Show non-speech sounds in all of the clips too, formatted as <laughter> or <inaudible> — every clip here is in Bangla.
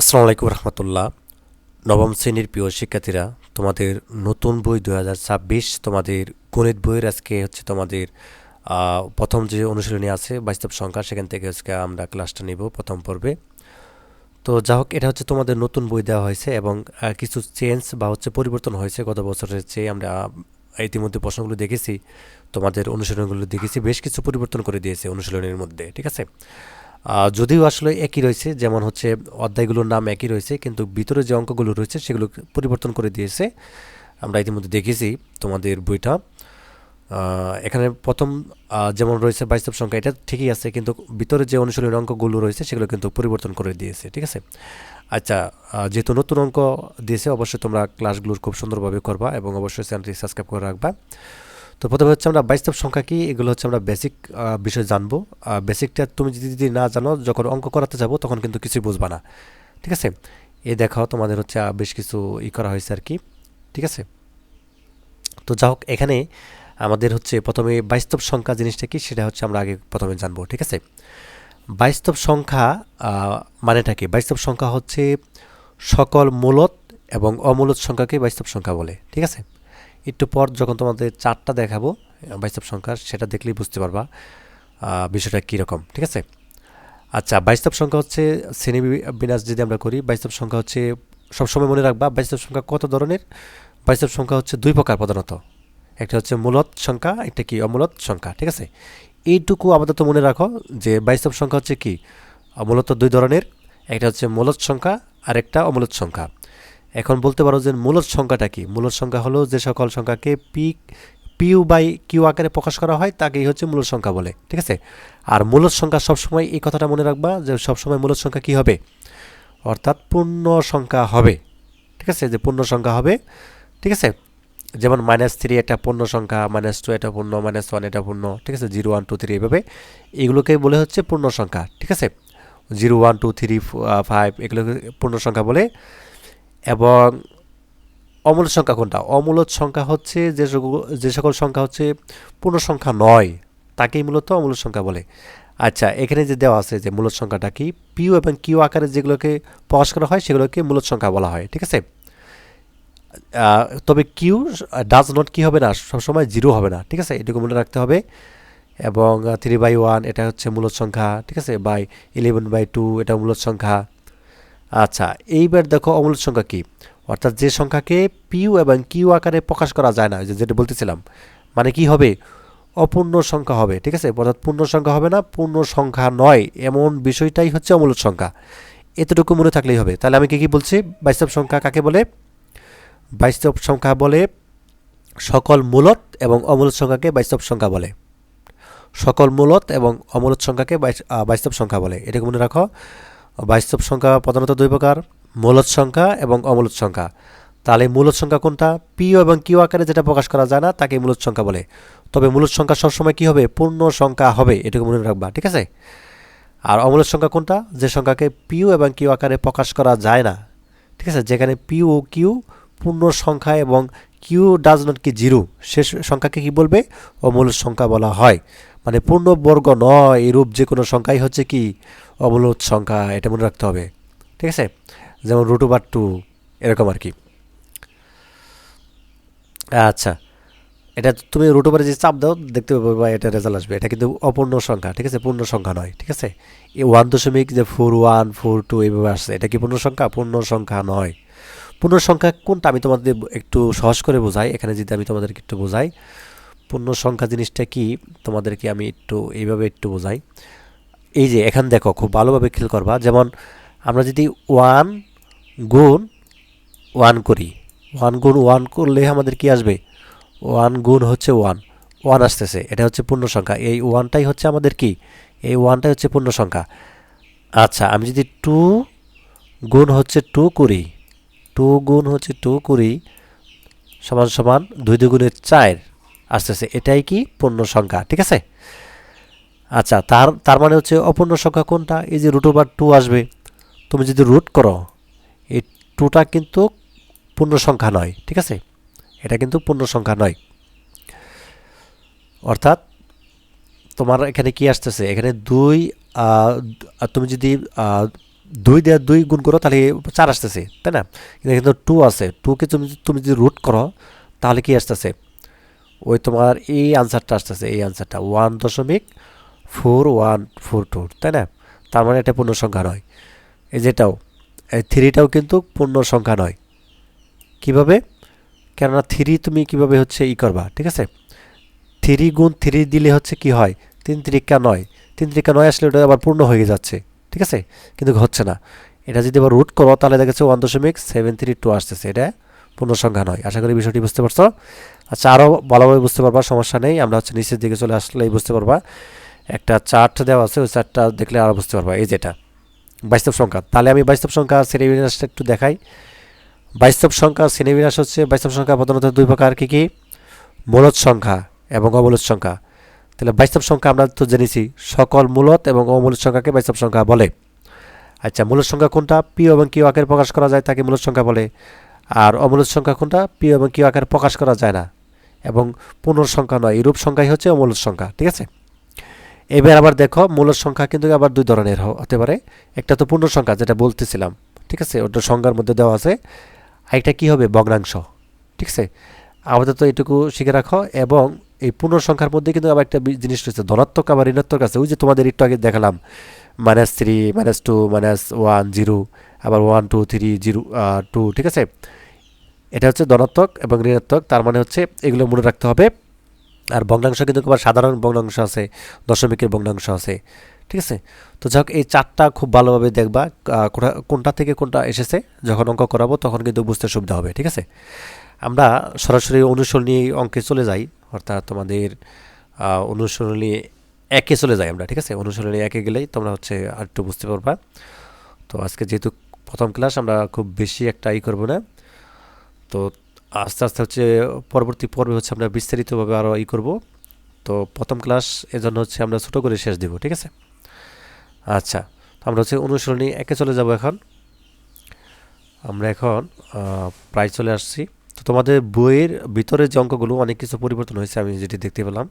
আসসালামু আলাইকুম রহমতুল্লাহ। নবম শ্রেণির প্রিয় শিক্ষার্থীরা, তোমাদের নতুন বই দু হাজার ছাব্বিশ, তোমাদের গণিত বইয়ের আজকে হচ্ছে তোমাদের প্রথম যে অনুশীলনী আছে বাস্তব সংখ্যা, সেখান থেকে আজকে আমরা ক্লাসটা নিব প্রথম পর্বে। তো যা হোক, এটা হচ্ছে তোমাদের নতুন বই দেওয়া হয়েছে এবং কিছু চেঞ্জ বা হচ্ছে পরিবর্তন হয়েছে গত বছরের চেয়ে আমরা ইতিমধ্যে প্রশ্নগুলো দেখেছি, তোমাদের অনুশীলনগুলো দেখেছি, বেশ কিছু পরিবর্তন করে দিয়েছে অনুশীলনের মধ্যে, ঠিক আছে? যদিও আসলে একই রয়েছে, যেমন হচ্ছে অধ্যায়গুলোর নাম একই রয়েছে, কিন্তু ভিতরে যে অঙ্কগুলো রয়েছে সেগুলো পরিবর্তন করে দিয়েছে। আমরা ইতিমধ্যে দেখেছি তোমাদের বইটা। এখানে প্রথম যেমন রয়েছে বাস্তব সংখ্যা, এটা ঠিকই আছে, কিন্তু ভিতরে যে অনুশীলনের অঙ্কগুলো রয়েছে সেগুলো কিন্তু পরিবর্তন করে দিয়েছে, ঠিক আছে? আচ্ছা যেহেতু নতুন অঙ্ক দিয়েছে, অবশ্যই তোমরা ক্লাসগুলোর খুব সুন্দরভাবে করবা এবং অবশ্যই চ্যানেলটি সাবস্ক্রাইব করে রাখবা। তো প্রথমে হচ্ছে আমরা বাস্তব সংখ্যা কি? এগুলো হচ্ছে আমরা বেসিক বিষয় জানব। বেসিকটা তুমি যদি যদি না জানো, যখন অঙ্ক করাতে যাব, তখন কিন্তু কিছুই বুঝবা না। ঠিক আছে? এ দেখাও তোমাদের হচ্ছে বেশ কিছু ই করা হয়েছে আর কি। ঠিক আছে? তো যা হোক, এখানে আমাদের হচ্ছে প্রথমে বাইস্তব সংখ্যা জিনিসটা কি? সেটা হচ্ছে আমরা আগে প্রথমে জানব। ঠিক আছে? বাইস্তব সংখ্যা মানেটা কি? বাস্তব সংখ্যা হচ্ছে সকল মূলত এবং অমূলত সংখ্যাকে বাস্তব সংখ্যা বলে। ঠিক আছে? একটু পর যখন তোমাদের চারটা দেখাবো বাস্তব সংখ্যা সেটা দেখলেই বুঝতে পারবা বিষয়টা কীরকম, ঠিক আছে? আচ্ছা বাস্তব সংখ্যা হচ্ছে শ্রেণি বিন্যাস যদি আমরা করি বাস্তব সংখ্যা হচ্ছে, সবসময় মনে রাখবা বাস্তব সংখ্যা কত ধরনের? বাস্তব সংখ্যা হচ্ছে দুই প্রকার প্রধানত। একটা হচ্ছে মূলত সংখ্যা, একটা কি অমূলত সংখ্যা, ঠিক আছে? এইটুকু আপাতত মনে রাখো যে বাস্তব সংখ্যা হচ্ছে কি? মূলত দুই ধরনের, একটা হচ্ছে মূলত সংখ্যা আর একটা অমূলত সংখ্যা। এখন বলতে পারো যে মূলত সংখ্যাটা কি? মূলত সংখ্যা হলো যে সকল সংখ্যাকে পি পিউ বাই কিউ আকারে প্রকাশ করা হয়, তাকেই হচ্ছে মূলত সংখ্যা বলে, ঠিক আছে? আর মূলত সংখ্যা সবসময় এই কথাটা মনে রাখবা যে সবসময় মূলত সংখ্যা কি হবে? অর্থাৎ পূর্ণ সংখ্যা হবে, ঠিক আছে? যে পূর্ণ সংখ্যা হবে, ঠিক আছে? যেমন মাইনাস থ্রি একটা পূর্ণ সংখ্যা মাইনাস টু এটা পূর্ণ মাইনাস ওয়ান এটা পূর্ণ, ঠিক আছে? জিরো ওয়ান টু থ্রি এভাবে এগুলোকে বলে হচ্ছে পূর্ণ সংখ্যা, ঠিক আছে? Zero one two three five এগুলোকে পূর্ণ সংখ্যা বলে এবং অমূলত সংখ্যা কোনটা? অমূলত সংখ্যা হচ্ছে যে যে সকল সংখ্যা হচ্ছে পূর্ণ সংখ্যা নয়, তাকেই মূলত অমূলত সংখ্যা বলে। আচ্ছা এখানে যে দেওয়া আছে যে মূলত সংখ্যাটা কি? পিউ এবং কিউ আকারে যেগুলোকে প্রকাশ করা হয়, সেগুলোকে মূলত সংখ্যা বলা হয়, ঠিক আছে? তবে কিউ ডাজ নট কি হবে না, সবসময় জিরো হবে না, ঠিক আছে? এটুকু মনে রাখতে হবে। এবং থ্রি বাই ওয়ান এটা হচ্ছে মূলত সংখ্যা, ঠিক আছে? বাই ইলেভেন বাই টু এটা মূলত সংখ্যা। আচ্ছা এইবার দেখো অমূলত সংখ্যা কি? অর্থাৎ যে সংখ্যাকে পিউ এবং কিউ আকারে প্রকাশ করা যায় না যেটা বলতেছিলাম মানে কি হবে? অপূর্ণ সংখ্যা হবে ঠিক আছে? অর্থাৎ পূর্ণ সংখ্যা হবে না পূর্ণ সংখ্যা নয় এমন বিষয়টাই হচ্ছে অমূলত সংখ্যা। এতটুকু মনে থাকলেই হবে। তাহলে আমি কি কি বলছি? বাইস্তব সংখ্যা কাকে বলে? বাইস্তব সংখ্যা বলে সকল মূলত এবং অমূলত সংখ্যাকে বাস্তব সংখ্যা বলে। সকল মূলত এবং অমূলত সংখ্যাকে বাইস- আহ, বাস্তব সংখ্যা বলে। এটাকে মনে রাখো। বাস্তব সংখ্যা প্রধানত দুই প্রকার, মূলত সংখ্যা এবং অমূলত সংখ্যা। তাহলে মূলত সংখ্যা কোনটা? পিও এবং কিউ আকারে যেটা প্রকাশ করা যায় না, তাকে মূলত সংখ্যা বলে। তবে মূলত সংখ্যা সবসময় কি হবে? পূর্ণ সংখ্যা হবে, এটুকু মনে রাখবা, ঠিক আছে? আর অমূলত সংখ্যা কোনটা? যে সংখ্যাকে পিউ এবং কিউ আকারে প্রকাশ করা যায় না, ঠিক আছে? যেখানে পিউ ও কিউ পূর্ণ সংখ্যা এবং কিউ ডাজ নট কি জিরো, সে সংখ্যাকে কি বলবে? অমূলত সংখ্যা বলা হয়। মানে পূর্ণবর্গ নয়, এরূপ যে কোনো সংখ্যাই হচ্ছে কি? অমূলত সংখ্যা, এটা মনে রাখতে হবে। ঠিক আছে? যেমন রুট ওভার টু এরকম আর কি। আচ্ছা এটা তুমি রুট যে চাপ দাও, দেখতে পাবে বা এটা রেজাল্ট আসবে। এটা কিন্তু অপূর্ণ সংখ্যা, ঠিক আছে? পূর্ণ সংখ্যা নয়, ঠিক আছে? এই ওয়ান দশমিক যে ফোর ওয়ান ফোর টু এইভাবে আসছে। এটা কি পূর্ণ সংখ্যা? পূর্ণ সংখ্যা নয়। পূর্ণ সংখ্যা কোনটা? আমি তোমাদের একটু সহজ করে বোঝাই। এখানে যদি আমি তোমাদেরকে একটু বোঝাই পূর্ণ সংখ্যা জিনিসটা কি, তোমাদেরকে আমি একটু, এইভাবে একটু বোঝাই। এই যে, এখান দেখো, খুব ভালোভাবে খেল করবা। যেমন, আমরা যদি ওয়ান গুণ ওয়ান করি, ওয়ান গুণ ওয়ান করলে আমাদের কি আসবে? ওয়ান গুণ হচ্ছে ওয়ান ওয়ান আসতেছে। এটা হচ্ছে পূর্ণ সংখ্যা। এই ওয়ানটাই হচ্ছে আমাদের কি? এই ওয়ানটাই হচ্ছে পূর্ণ সংখ্যা। আচ্ছা আমি যদি টু গুণ হচ্ছে টু করি, টু গুণ হচ্ছে টু করি, সমান সমান দুই দুগুণের চার আসতেছে এটাই কি পূর্ণ সংখ্যা, ঠিক আছে? আচ্ছা তার তার মানে হচ্ছে অপূর্ণ সংখ্যা কোনটা? এই যে রুট ওভার টু আসবে, তুমি যদি রুট করো, এই টুটা কিন্তু পূর্ণ সংখ্যা নয়, ঠিক আছে? এটা কিন্তু পূর্ণ সংখ্যা নয়। অর্থাৎ তোমার এখানে কি আসতেছে? এখানে দুই তুমি যদি দুই দেওয়ার দুই গুণ করো, তাহলে চার আসতেছে, তাই না? কিন্তু টু আছে। টুকে তুমি তুমি যদি রুট করো, তাহলে কি আসতেছে? ওই তোমার এই আনসারটা আসতেছে, এই আনসারটা ওয়ান দশমিক ফোর ওয়ান ফোর টু তাই না? তার মানে এটা পূর্ণ সংখ্যা নয়। এই যেটাও এই থ্রিটাও কিন্তু পূর্ণ সংখ্যা নয়। কীভাবে? কেননা থ্রি তুমি কীভাবে হচ্ছে ই করবা, ঠিক আছে? থ্রি গুণ থ্রি দিলে হচ্ছে কি হয়? তিন ত্রিকা নয়। তিন ত্রিকা নয় আসলে ওটা আবার পূর্ণ হয়ে যাচ্ছে, ঠিক আছে? কিন্তু হচ্ছে না। এটা যদি আবার রুট করো, তাহলে দেখা ওয়ান দশমিক সেভেন থ্রি টু আসতেছে। এটা পূর্ণ সংখ্যা নয়। আশা করি বিষয়টি বুঝতে পারছ। আচ্ছা আরও ভালোভাবে বুঝতে পারবা, সমস্যা নেই। আমরা হচ্ছে নিচের দিকে চলে আসলেই বুঝতে পারবা। একটা চার্ট দেওয়া আছে, ওই চার্টটা দেখলে আরও বুঝতে পারবা। এই যেটা বাস্তব সংখ্যা। তাহলে আমি বাস্তব সংখ্যা শ্রেণীবিন্যাসটা একটু দেখাই। বাস্তব সংখ্যা শ্রেণীবিন্যাস হচ্ছে বাস্তব সংখ্যা প্রধানত দুই প্রকার, কী কী? মূলত সংখ্যা এবং অমূলত সংখ্যা। তাহলে বাস্তব সংখ্যা আমরা তো জেনেছি, সকল মূলত এবং অমূলত সংখ্যাকে বাস্তব সংখ্যা বলে। আচ্ছা মূলত সংখ্যা কোনটা? পি এবং কিউ আকারে প্রকাশ করা যায়, তাকে মূলত সংখ্যা বলে। আর অমূলত সংখ্যা কোনটা? পি এবং কিউ আকারে প্রকাশ করা যায় না। এবং পূর্ণ সংখ্যা নয়, এরূপ সংখ্যাই হচ্ছে অমূলত সংখ্যা, ঠিক আছে? এবার আবার দেখো মূলত সংখ্যা কিন্তু আবার দুই ধরনের হতে পারে। একটা তো পূর্ণ সংখ্যা, যেটা বলতেছিলাম, ঠিক আছে? ওটা সংখ্যার মধ্যে দেওয়া আছে। আরেকটা কী হবে? ভগ্নাংশ, ঠিক আছে? আমাদের তো এটুকু শিখে রাখো। এবং এই পূর্ণ সংখ্যার মধ্যে কিন্তু আবার একটা জিনিস রয়েছে, ধনাত্মক আবার ঋণাত্মক আছে। ওই যে তোমাদের একটু আগে দেখালাম minus three minus two minus one zero আবার one two three zero two ঠিক আছে? এটা হচ্ছে ধনাত্মক এবং ঋণাত্মক, তার মানে হচ্ছে এগুলো মনে রাখতে হবে। আর ভগ্নাংশ কিন্তু আবার সাধারণ ভগ্নাংশ আছে, দশমিকের ভগ্নাংশ আছে, ঠিক আছে? তো যাই এই চারটা খুব ভালোভাবে দেখবা কোনটা থেকে কোনটা এসেছে, যখন অঙ্ক করাবো তখন কিন্তু বুঝতে সুবিধা হবে, ঠিক আছে? আমরা সরাসরি অনুসরণী অঙ্কে চলে যাই, অর্থাৎ তোমাদের অনুসরণী একে চলে যাই আমরা, ঠিক আছে? অনুসরণী একে গেলেই তোমরা হচ্ছে আর একটু বুঝতে পারবা। তো আজকে যেহেতু প্রথম ক্লাস আমরা খুব বেশি একটা ই করব না। তো আস্তে আস্তে হচ্ছে পরবর্তী পর্বে হচ্ছে আমরা বিস্তারিতভাবে আরও ই করব। তো প্রথম ক্লাস এজন্য হচ্ছে আমরা ছোটো করে শেষ দিব, ঠিক আছে? আচ্ছা আমরা হচ্ছে অনুসরণী একে চলে যাব এখন। আমরা এখন প্রায় চলে আসছি। তো তোমাদের বইয়ের ভিতরে যে অঙ্কগুলো অনেক কিছু পরিবর্তন হয়েছে, আমি যেটি দেখতে পেলাম।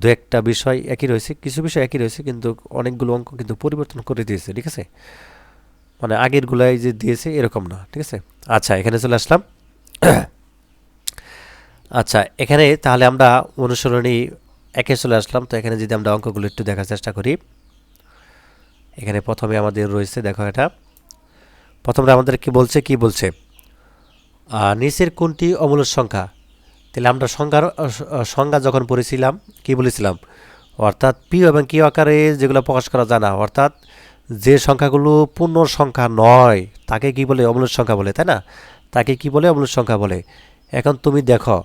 দু একটা বিষয় একই রয়েছে, কিছু বিষয় একই রয়েছে, কিন্তু অনেকগুলো অঙ্ক কিন্তু পরিবর্তন করে দিয়েছে, ঠিক আছে? মানে আগের গুলাই যে দিয়েছে, এরকম না, ঠিক আছে? আচ্ছা এখানে চলে আসলাম। <coughs> আচ্ছা এখানে তাহলে আমরা অনুসরণী একে চলে আসলাম। তো এখানে যদি আমরা অঙ্কগুলো একটু দেখার চেষ্টা করি। এখানে প্রথমে আমাদের রয়েছে, দেখো এটা। প্রথমে আমাদের কি বলছে কি বলছে? নিচের কোনটি অমূলক সংখ্যা? তাহলে আমরা সংখ্যার সংজ্ঞা যখন পড়েছিলাম, কি বলেছিলাম? অর্থাৎ পি এবং কিউ আকারে যেগুলো প্রকাশ করা যায় না, অর্থাৎ যে সংখ্যাগুলো পূর্ণ সংখ্যা নয়, তাকে কি বলে অমূলক সংখ্যা বলে, তাই না? তাকে কি বলে অমূলক সংখ্যা বলে? এখন তুমি দেখো,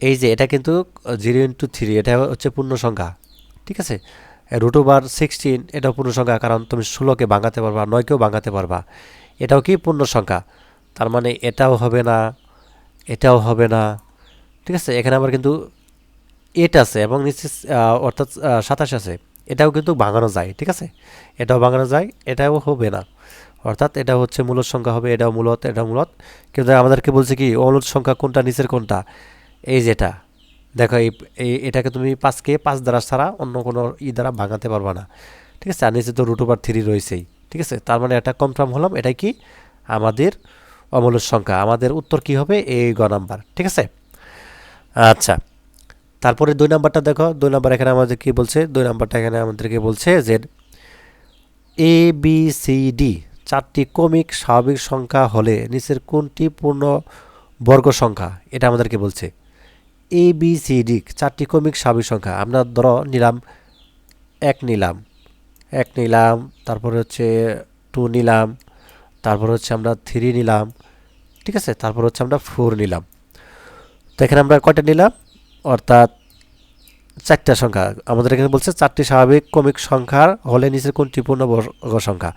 এই যে এটা কিন্তু জিরো ইন্টু থ্রি, এটা হচ্ছে পূর্ণ সংখ্যা ঠিক আছে? রুট ওভার সিক্সটিন, এটাও পূর্ণ সংখ্যা কারণ তুমি ষোলোকে ভাঙাতে পারবা, নয়কেও ভাঙাতে পারবা। এটাও কি পূর্ণ সংখ্যা তার মানে এটাও হবে না, এটাও হবে না, ঠিক আছে? এখানে আবার কিন্তু এট আছে এবং নিচে অর্থাৎ সাতাশ আছে। এটাও কিন্তু ভাঙানো যায়, ঠিক আছে? এটাও ভাঙানো যায়, এটাও হবে না। অর্থাৎ এটা হচ্ছে মূলত সংখ্যা হবে, এটাও মূলত এটা মূলত। কিন্তু আমাদেরকে বলছে কি অমূলত সংখ্যা কোনটা, নিচের কোনটা? এই যেটা। দেখো, এই এটাকে তুমি পাঁচকে পাঁচ দ্বারা ছাড়া অন্য কোনো ই দ্বারা ভাঙাতে পারবা না। ঠিক আছে? আর নিচে তো রুট ওভার থ্রি রয়েছেই, ঠিক আছে? তার মানে এটা কনফার্ম হলাম, এটাই কি? আমাদের অমূলত সংখ্যা। আমাদের উত্তর কি হবে? এই গ নাম্বার ঠিক আছে? আচ্ছা। তারপরে দুই নাম্বারটা দেখো, দুই নাম্বার এখানে আমাদের কি বলছে? দুই নাম্বারটা এখানে আমাদেরকে বলছে যে এ বি সি ডি চারটি কমিক স্বাভাবিক সংখ্যা হলে নিচের কোনটি পূর্ণ বর্গ সংখ্যা? এটা আমাদেরকে বলছে। এ বি সি ডি চারটি কমিক স্বাভাবিক সংখ্যা। আমরা ধরো নিলাম, এক নিলাম এক নিলাম, তারপরে হচ্ছে টু নিলাম, তারপর হচ্ছে আমরা থ্রি নিলাম, ঠিক আছে? তারপর হচ্ছে আমরা ফোর নিলাম। তো এখানে আমরা কয়টা নিলাম? অর্থাৎ চারটা সংখ্যা। আমাদের এখানে বলছে চারটি স্বাভাবিক কমিক সংখ্যার হলে নিচের কোনটি পূর্ণবর্গ সংখ্যা।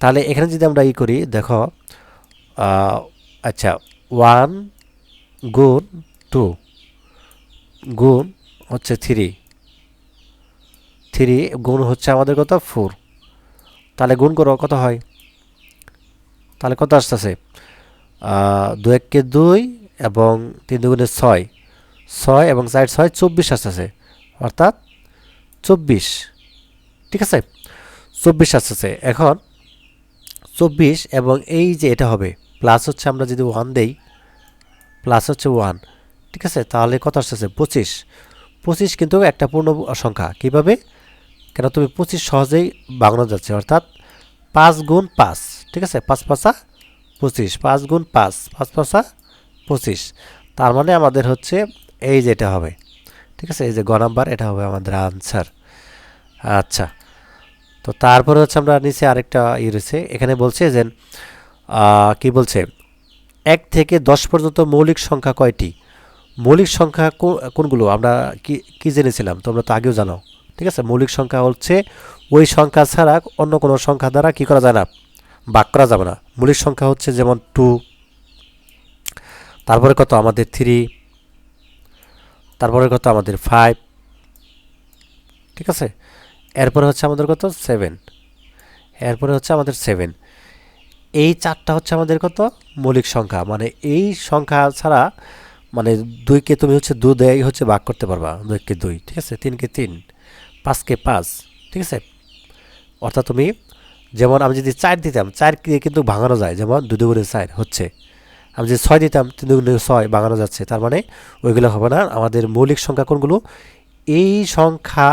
তাহলে এখানে যদি আমরা ই করি, দেখো আচ্ছা ওয়ান গুণ টু গুণ হচ্ছে থ্রি থ্রি গুণ হচ্ছে আমাদের কত? ফোর তাহলে গুণ করো, কত হয়? তাহলে কত আসতেছে? দু এককে দুই এবং তিন দুগুণে ছয়। ছয় এবং চার, ছয় চব্বিশ আসতেছে অর্থাৎ চব্বিশ। ঠিক আছে? চব্বিশ আসতেছে এখন চব্বিশ এবং এই যে এটা হবে প্লাস হচ্ছে আমরা যদি ওয়ান দেই প্লাস হচ্ছে ওয়ান ঠিক আছে? তাহলে কত আসতেছে পঁচিশ। পঁচিশ কিন্তু একটা পূর্ণ সংখ্যা। কীভাবে? কেন তুমি পঁচিশ সহজেই বাগানো যাচ্ছে, অর্থাৎ পাঁচ গুণ পাঁচ। ঠিক আছে? পাঁচ পাঁচা পঁচিশ। পাঁচ গুণ পাঁচ পাঁচ পাঁচা পঁচিশ। তার মানে আমাদের হচ্ছে এই যেটা হবে, ঠিক আছে? এই যে গ নাম্বার, এটা হবে আমাদের আনসার আচ্ছা তো তারপরে হচ্ছে আমরা নিচে আরেকটা ই রয়েছে, এখানে বলছে যে কি বলছে? এক থেকে দশ পর্যন্ত মৌলিক সংখ্যা কয়টি? মৌলিক সংখ্যা কোনগুলো? আমরা কি, কী জেনেছিলাম? তোমরা তো আগেও জানো, ঠিক আছে? মৌলিক সংখ্যা হচ্ছে, ওই সংখ্যা ছাড়া অন্য কোনো সংখ্যা দ্বারা কি করা যায় না? ভাগ করা যাবে না। মৌলিক সংখ্যা হচ্ছে যেমন টু তারপরে কত? আমাদের থ্রি তারপরে কত? আমাদের ফাইভ ঠিক আছে? এরপরে হচ্ছে আমাদের কত? সেভেন এরপরে হচ্ছে আমাদের সেভেন এই চারটা হচ্ছে আমাদের কত? মৌলিক সংখ্যা। মানে এই সংখ্যা ছাড়া মানে দুইকে তুমি হচ্ছে দু দেয় হচ্ছে ভাগ করতে পারবা। দুইকে দুই। ঠিক আছে? তিনকে তিন। পাঁচকে পাঁচ। ঠিক আছে? অর্থাৎ তুমি যেমন আমি যদি চার দিতাম, চার কিন্তু ভাঙানো যায়। যেমন দুই দুগুণে চার হচ্ছে। আমি যে ছয় দিতাম তিন দুগুণে ছয় ভাঙানো যাচ্ছে, তার মানে ওইগুলো হবে না। আমাদের মৌলিক সংখ্যা কোনগুলো? এই সংখ্যা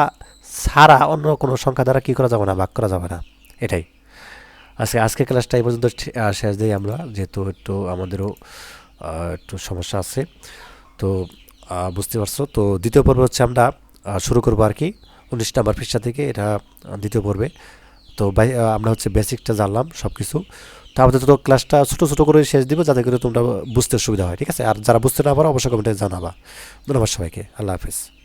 ছাড়া অন্য কোনো সংখ্যা দ্বারা কী করা যাবে না, ভাগ করা যাবে না। এটাই। আজকে আজকে ক্লাসটা এই পর্যন্ত শেষ দিই আমরা, যেহেতু একটু আমাদেরও একটু সমস্যা আছে। তো বুঝতে পারছ? তো দ্বিতীয় পর্ব হচ্ছে আমরা শুরু করব আর কি। উনিশ নাম্বার পৃষ্ঠা থেকে এটা দ্বিতীয় পর্বে। তো আমরা হচ্ছে বেসিকটা জানলাম সব কিছু তো আমাদের তো ক্লাসটা ছোটো ছোটো করে শেষ দিব, যাতে করে তোমরা বুঝতে সুবিধা হয়, ঠিক আছে? আর যারা বুঝতে না পারো, অবশ্যই কমেন্টে জানাবা। ধন্যবাদ সবাইকে। আল্লাহ হাফিজ।